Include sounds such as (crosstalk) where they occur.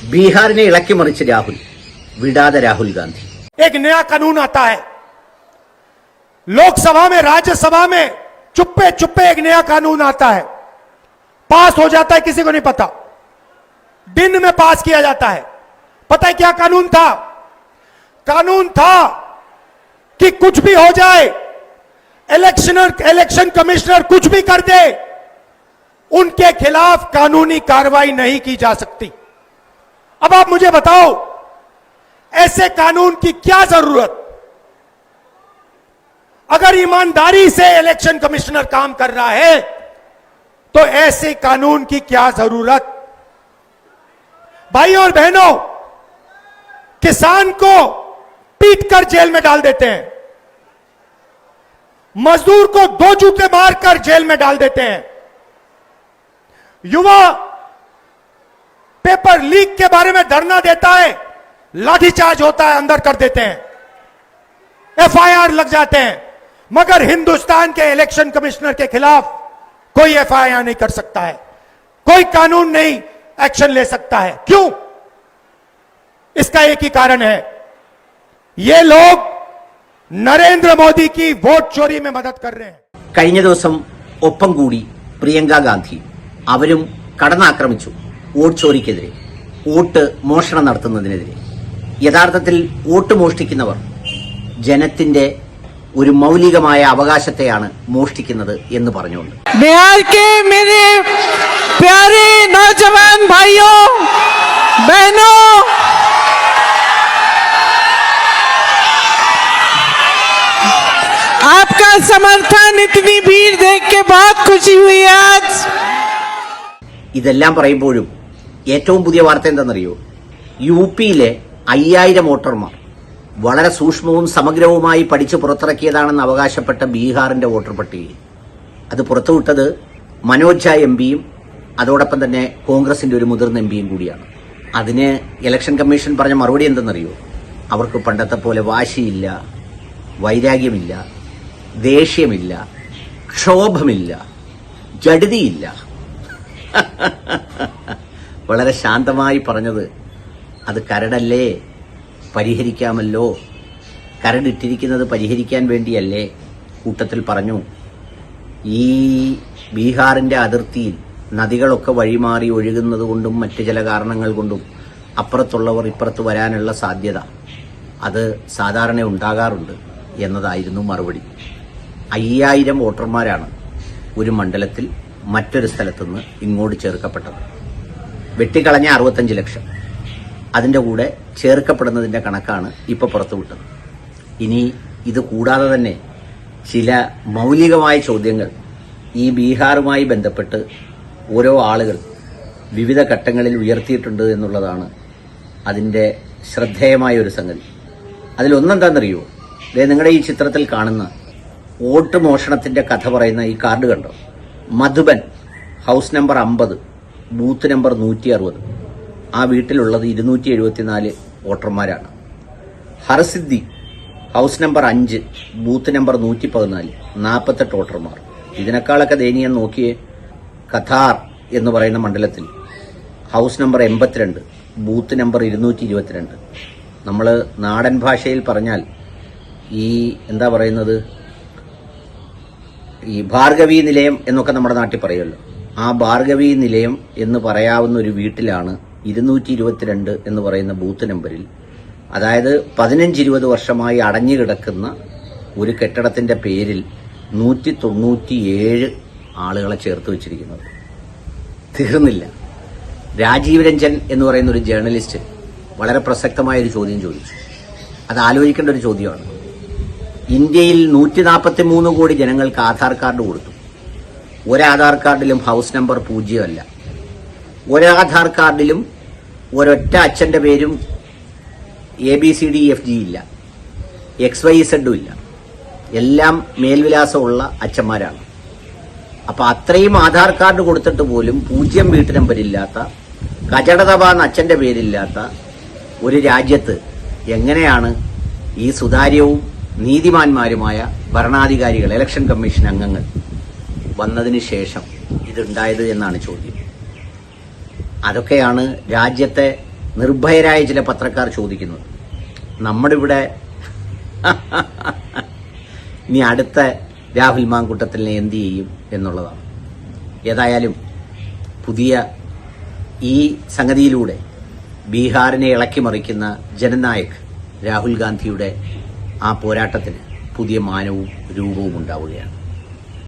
ബീഹാറിനെ ഇളക്കിമറിച്ച് രാഹുൽ വിടാതെ രാഹുൽ ഗാന്ധി एक नया कानून आता है लोकसभा में राज्यसभा में चुप्पे चुप्पे एक नया कानून आता है पास हो जाता है किसी को नहीं पता दिन में पास किया जाता है पता है क्या कानून था कानून था कि कुछ भी हो जाए इलेक्शनर इलेक्शन कमिश्नर कुछ भी कर दे उनके खिलाफ कानूनी कार्रवाई नहीं की जा सकती अब आप मुझे बताओ, ऐसे कानून की क्या ज़रूरत? अगर ईमानदारी से इलेक्शन कमिश्नर काम कर रहा है तो ऐसे कानून की क्या ज़रूरत? भाई और बहनों, किसान को पीट कर जेल में डाल देते हैं। मजदूर को दो जूते मारकर जेल में डाल देते हैं। युवा पेपर लीक के बारे में धरना देता है लाठीचार्ज होता है अंदर कर देते हैं एफआईआर लग जाते हैं मगर हिंदुस्तान के इलेक्शन कमिश्नर के खिलाफ कोई एफआईआर नहीं कर सकता है कोई कानून नहीं एक्शन ले सकता है क्यों इसका एक ही कारण है ये लोग नरेंद्र मोदी की वोट चोरी में मदद कर रहे हैं കഴിഞ്ഞ ദിവസം ഒപ്പം കൂടി പ്രിയങ്ക ഗാന്ധി അവരും കടന്നാക്രമിച്ചു വോട്ട് ചോരിക്കെതിരെ വോട്ട് മോഷണം നടത്തുന്നതിനെതിരെ യഥാർത്ഥത്തിൽ വോട്ട് മോഷ്ടിക്കുന്നവർ ജനത്തിന്റെ ഒരു മൗലികമായ അവകാശത്തെയാണ് മോഷ്ടിക്കുന്നത് എന്ന് പറഞ്ഞുകൊണ്ട് बिहार के मेरे प्यारे नौजवान भाइयों बहनों आपका समर्थन इतनी भीड़ देख के बहुत खुशी हुई है आज ഇതെല്ലാം പറയുമ്പോഴും ഏറ്റവും പുതിയ വാർത്ത എന്താണെന്നറിയോ? യു പിയിലെ അയ്യായിരം വോട്ടർമാർ വളരെ സൂക്ഷ്മവും സമഗ്രവുമായി പഠിച്ച് പുറത്തിറക്കിയതാണെന്ന് അവകാശപ്പെട്ട ബീഹാറിന്റെ വോട്ടർ പട്ടികയിൽ. അത് പുറത്തുവിട്ടത് മനോജ് ഝാ എം പിയും അതോടൊപ്പം തന്നെ കോൺഗ്രസിന്റെ ഒരു മുതിർന്ന എം പിയും കൂടിയാണ്. അതിന് ഇലക്ഷൻ കമ്മീഷൻ പറഞ്ഞ മറുപടി എന്തെന്നറിയോ? അവർക്ക് പണ്ടത്തെ പോലെ വാശിയില്ല വൈരാഗ്യമില്ല ദേഷ്യമില്ല ക്ഷോഭമില്ല ജഡിതിയില്ല. (laughs) വളരെ ശാന്തമായി പറഞ്ഞത് അത് കരടല്ലേ? പരിഹരിക്കാമല്ലോ. കരടിട്ടിരിക്കുന്നത് പരിഹരിക്കാൻ വേണ്ടിയല്ലേ? കൂട്ടത്തിൽ പറഞ്ഞു. ഈ ബീഹാറിന്റെ അതിർത്തിയിൽ നദികളൊക്കെ വഴിമാറി ഒഴുകുന്നത് കൊണ്ടും മറ്റു ചില കാരണങ്ങൾ കൊണ്ടും അപ്പുറത്തുള്ളവർ ഇപ്പുറത്ത് വരാനുള്ള സാധ്യത അത് സാധാരണ ഉണ്ടാകാറുണ്ട് എന്നതായിരുന്നു മറുപടി. അയ്യായിരം വോട്ടർമാരാണ് ഒരു മണ്ഡലത്തിൽ മറ്റൊരു സ്ഥലത്തുനിന്ന് ഇങ്ങോട്ട് ചേർക്കപ്പെട്ടത്. വെട്ടിക്കളഞ്ഞ അറുപത്തഞ്ച് ലക്ഷം. അതിന്റെ കൂടെ ചേർക്കപ്പെടുന്നതിന്റെ കണക്കാണ് ഇപ്പോൾ പുറത്തുവിട്ടത് ഇനി ഇത് കൂടാതെ തന്നെ ചില മൗലികമായ ചോദ്യങ്ങൾ ഈ ബീഹാറുമായി ബന്ധപ്പെട്ട് ഓരോ ആളുകൾ വിവിധ ഘട്ടങ്ങളിൽ ഉയർത്തിയിട്ടുണ്ട് എന്നുള്ളതാണ് അതിന്റെ ശ്രദ്ധേയമായ ഒരു സംഗതി. അതിലൊന്നെന്താണെന്നറിയോ അതായത് നിങ്ങളുടെ ഈ ചിത്രത്തിൽ കാണുന്ന വോട്ട് മോഷണത്തിന്റെ കഥ പറയുന്ന ഈ കാർഡ് കണ്ടോ? മധുബൻ ഹൗസ് നമ്പർ അമ്പത്. ബൂത്ത് നമ്പർ നൂറ്റി അറുപത് ആ വീട്ടിലുള്ളത് ഇരുന്നൂറ്റി എഴുപത്തിനാല് വോട്ടർമാരാണ്. ഹർസിദ്ധി ഹൗസ് നമ്പർ അഞ്ച് ബൂത്ത് നമ്പർ നൂറ്റി പതിനാല് നാൽപ്പത്തെട്ട് വോട്ടർമാർ. ഇതിനേക്കാളൊക്കെ ദയനീയം നോക്കിയേ കഥാർ എന്ന് പറയുന്ന മണ്ഡലത്തിൽ ഹൗസ് നമ്പർ എൺപത്തിരണ്ട് ബൂത്ത് നമ്പർ ഇരുന്നൂറ്റി ഇരുപത്തിരണ്ട് നമ്മൾ നാടൻ ഭാഷയിൽ പറഞ്ഞാൽ ഈ എന്താ പറയുന്നത്? ഈ ഭാർഗവി നിലയം എന്നൊക്കെ നമ്മുടെ നാട്ടിൽ പറയുമല്ലോ. ആ ഭാർഗവി നിലയം എന്ന് പറയാവുന്ന ഒരു വീട്ടിലാണ് ഇരുന്നൂറ്റി ഇരുപത്തിരണ്ട് എന്ന് പറയുന്ന ബൂത്ത് നമ്പറിൽ. അതായത് പതിനഞ്ച് ഇരുപത് വർഷമായി അടഞ്ഞു കിടക്കുന്ന ഒരു കെട്ടിടത്തിന്റെ പേരിൽ നൂറ്റി തൊണ്ണൂറ്റിയേഴ് ആളുകളെ ചേർത്ത് വെച്ചിരിക്കുന്നത്. തീർന്നില്ല. രാജീവ് രഞ്ജൻ എന്ന് പറയുന്ന ഒരു ജേർണലിസ്റ്റ് വളരെ പ്രസക്തമായ ഒരു ചോദ്യം ചോദിച്ചു. അത് ആലോചിക്കേണ്ട ഒരു ചോദ്യമാണ്. ഇന്ത്യയിൽ നൂറ്റി നാൽപ്പത്തി മൂന്ന് കോടി ജനങ്ങൾക്ക് ആധാർ കാർഡ് കൊടുത്തു. ഒരു ആധാർ കാർഡിലും ഹൗസ് നമ്പർ പൂജ്യമല്ല. ഒരു ആധാർ കാർഡിലും ഒരൊറ്റ അച്ഛന്റെ പേരും A B C D F G ഇല്ല. എക്സ് വൈ സെഡും ഇല്ല. എല്ലാം മേൽവിലാസമുള്ള അച്ഛന്മാരാണ്. അപ്പോൾ അത്രയും ആധാർ കാർഡ് കൊടുത്തിട്ട് പോലും പൂജ്യം വീട്ടു നമ്പരില്ലാത്ത കചടതപാന്ന് അച്ഛന്റെ പേരില്ലാത്ത ഒരു രാജ്യത്ത് എങ്ങനെയാണ് ഈ സുതാര്യവും നീതിമാന്മാരുമായ ഭരണാധികാരികൾ ഇലക്ഷൻ കമ്മീഷൻ അംഗങ്ങൾ വന്നതിന് ശേഷം ഇതുണ്ടായത് എന്നാണ് ചോദ്യം. അതൊക്കെയാണ് രാജ്യത്തെ നിർഭയരായ ചില പത്രക്കാർ ചോദിക്കുന്നത്. നമ്മുടെ ഇവിടെ ഇനി അടുത്ത രാഹുൽ മാങ്കൂട്ടത്തിനെ എന്ത് ചെയ്യും എന്നുള്ളതാണ്. ഏതായാലും പുതിയ ഈ സംഗതിയിലൂടെ ബീഹാറിനെ ഇളക്കി മറിക്കുന്ന ജനനായക് രാഹുൽ ഗാന്ധിയുടെ ആ പോരാട്ടത്തിന് പുതിയ മാനവും രൂപവും ഉണ്ടാവുകയാണ്.